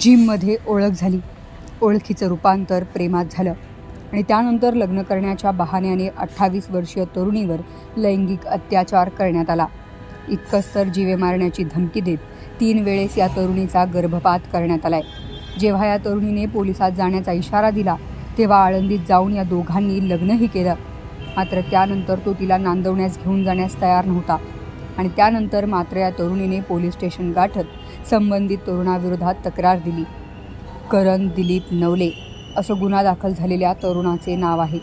जिममध्ये ओळख झाली. ओळखीचं रूपांतर प्रेमात झालं आणि त्यानंतर लग्न करण्याच्या बहाण्याने अठ्ठावीस वर्षीय तरुणीवर लैंगिक अत्याचार करण्यात आला. इतकंच तर जीवे मारण्याची धमकी देत तीन वेळेस या तरुणीचा गर्भपात करण्यात आलाय. जेव्हा या तरुणीने पोलिसात जाण्याचा इशारा दिला तेव्हा आळंदीत जाऊन या दोघांनी लग्नही केलं. मात्र त्यानंतर तो तिला नांदवण्यास घेऊन जाण्यास तयार नव्हता आणि त्यानंतर मात्र या तरुणीने पोलीस स्टेशन गाठत संबंधित तरुणाविरोधात तक्रार दिली. करण दिलीप नवले असं गुन्हा दाखल झालेल्या तरुणाचे नाव आहे.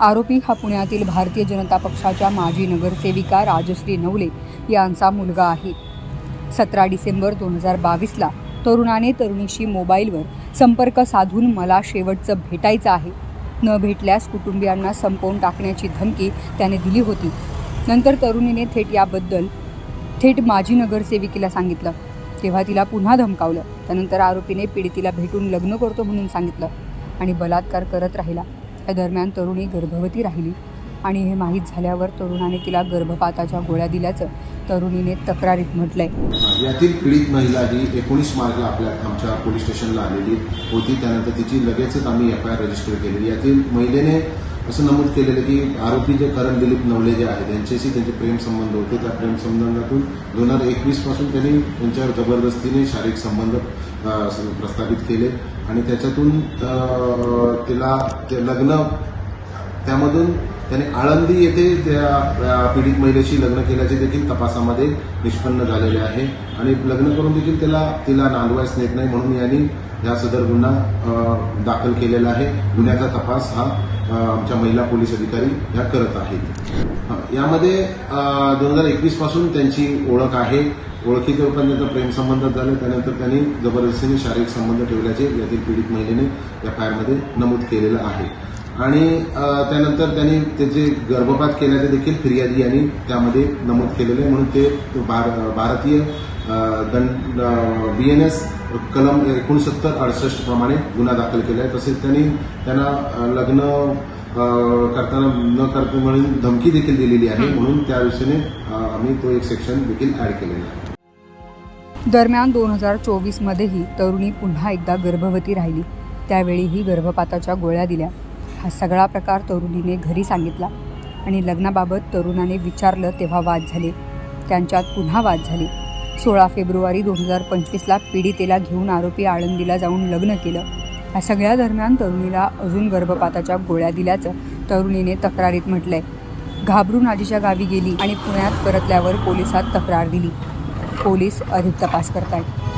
आरोपी हा पुण्यातील भारतीय जनता पक्षाच्या माजी नगरसेविका राजश्री नवले यांचा मुलगा आहे. सतरा डिसेंबर दोन हजार बावीसला तरुणाने तरुणीशी मोबाईलवर संपर्क साधून मला शेवटचं भेटायचं आहे. न भेटल्यास कुटुंबियांना संपवून टाकण्याची धमकी त्याने दिली होती. नंतर तरुणीने थेट याबद्दल थेट माजी नगरसेविकेला सांगितलं. तेव्हा तिला पुन्हा धमकावलं. त्यानंतर आरोपीने पीडितीला भेटून लग्न करतो म्हणून सांगितलं आणि बलात्कार करत राहिला. या दरम्यान तरुणी गर्भवती राहिली आणि हे माहीत झाल्यावर तरुणाने तिला गर्भपाताच्या गोळ्या दिल्याचं तरुणीने तक्रारीत म्हटलंय. यातील पीडित महिला ही एकोणीस मार्चला आपल्या आमच्या पोलीस स्टेशनला आलेली होती त्यानंतर तिची लगेचच आम्ही एफ आय आर रजिस्टर केलेली. यातील महिलेने असं नमूद केलेलं की आरोपी जे करण दिलीप नवले जे आहेत त्यांच्याशी त्यांचे प्रेमसंबंध होते. त्या प्रेमसंबंधातून दोन हजार एकवीसपासून त्यांनी त्यांच्यावर जबरदस्तीने शारीरिक संबंध प्रस्थापित केले. आणि त्याच्यातून तिला ते लग्न त्यामधून त्याने आळंदी येथे त्या पीडित महिलेशी लग्न केल्याचे देखील तपासामध्ये निष्पन्न झालेले आहे. आणि लग्न करून देखील त्याला तिला नांदवायच नेत नाही म्हणून यांनी या सदर गुन्हा दाखल केलेला आहे. गुन्ह्याचा तपास हा आमच्या महिला पोलीस अधिकारी ह्या करत आहेत. यामध्ये दोन हजार एकवीसपासून त्यांची ओळख आहे. ओळखीचे रूपाने त्यांचा प्रेमसंबंध झाले त्यानंतर त्यांनी जबरदस्तीने शारीरिक संबंध ठेवल्याचे यातील पीडित महिलेने या फायरमध्ये नमूद केलेलं आहे. आणि त्यानंतर त्यांनी त्याचे गर्भपात केल्याचे देखील फिर्यादी यांनी त्यामध्ये नमूद केलेले आहे. म्हणून ते भारतीय दंड बी एन एस कलम एकोणसत्तर अडसष्ट प्रमाणे गुन्हा दाखल केला आहे. तसेच त्यांनी त्यांना लग्न करताना न करतो म्हणून धमकी देखील दिलेली आहे. म्हणून त्या अ, आम्ही तो एक सेक्शन देखील ऍड केलेला आहे. दरम्यान दोन हजार चोवीसमध्येही तरुणी पुन्हा एकदा गर्भवती राहिली. त्यावेळीही गर्भपाताच्या गोळ्या दिल्या. हा सगळा प्रकार तरुणीने घरी सांगितला आणि लग्नाबाबत तरुणाने विचारलं तेव्हा वाद झाले. त्यांच्यात पुन्हा वाद झाले. सोळा फेब्रुवारी दोन हजार पंचवीसला पीडितेला घेऊन आरोपी आळंदीला जाऊन लग्न केलं. या सगळ्या दरम्यान तरुणीला अजून गर्भपाताच्या गोळ्या दिल्याचं तरुणीने तक्रारीत म्हटलंय. घाबरून आजीच्या गावी गेली आणि पुण्यात परतल्यावर पोलिसात तक्रार दिली. पोलीस अधिक तपास करतायत.